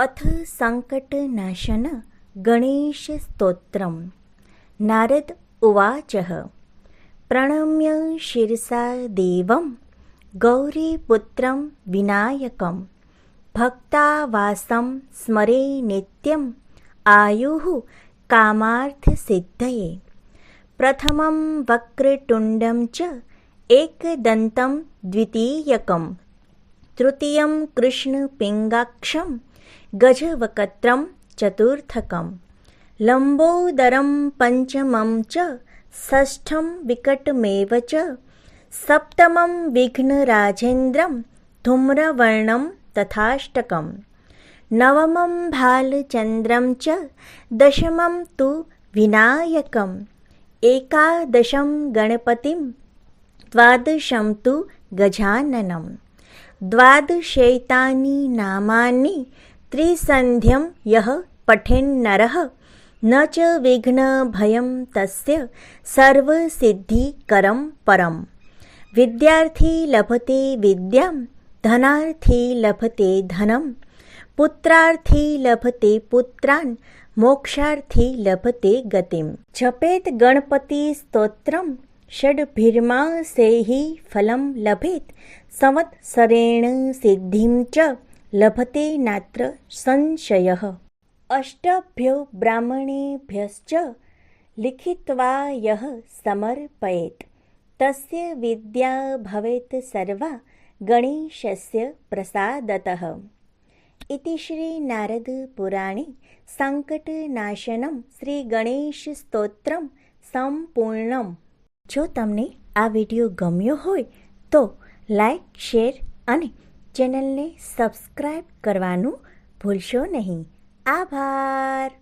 अथ सङ्कटनाशन गणेशस्तोत्रं नारद उवाचः प्रणम्य शिरसा देवं गौरीपुत्रं विनायकं भक्तावासं स्मरे नित्यम् आयुः कामार्थसिद्धये। प्रथमं वक्रतुण्डं च एकदन्तं द्वितीयकं तृतीयं कृष्णपिङ्गाक्षं गजवक्त्रं चतुर्थकं। लम्बोदरं पञ्चमं च षष्ठं विकटमेव च सप्तमं विघ्नराजेन्द्रं धूम्रवर्णं तथाष्टकं। नवमं भालचन्द्रं च दशमं तु विनायकम्। एकादशं गणपतिं द्वादशं तु गजाननं। द्वादशैतानि नामानि ત્રિસંધ્યમ યહ પઠેન્નરઃ ન ચ વિઘ્નભયમ તસ્ય સર્વસિદ્ધિકરમ પરમ વિદ્યાર્થી લભતે વિદ્યામ ધનાર્થી લભતે ધનમ પુત્રાર્થી લભતે પુત્રાન મોક્ષાર્થી લભતે ગતિમ જપેત ગણપતિ સ્તોત્રમ ષડભીર્મા સેહી ફલમ લભેત સંવત્સરેણ સિદ્ધિમ ચ લભતે નાત્ર સંશય અષ્ટભ્યો બ્રાહ્મણેભ્યશ્ચ લિખિત્વા યહ સમર્પયેત તસ્ય વિદ્યા ભવેત સર્વા ગણેશસ્ય પ્રસાદત ઇતિ શ્રી નારદ પુરાણે સંકટનાશનમ શ્રી ગણેશ સ્તોત્રમ સંપૂર્ણમ જો તમને આ વીડિયો ગમ્યો હોય તો લાઈક, શેર અને ચેનલને સબસ્ક્રાઈબ કરવાનું ભૂલશો નહીં. આભાર.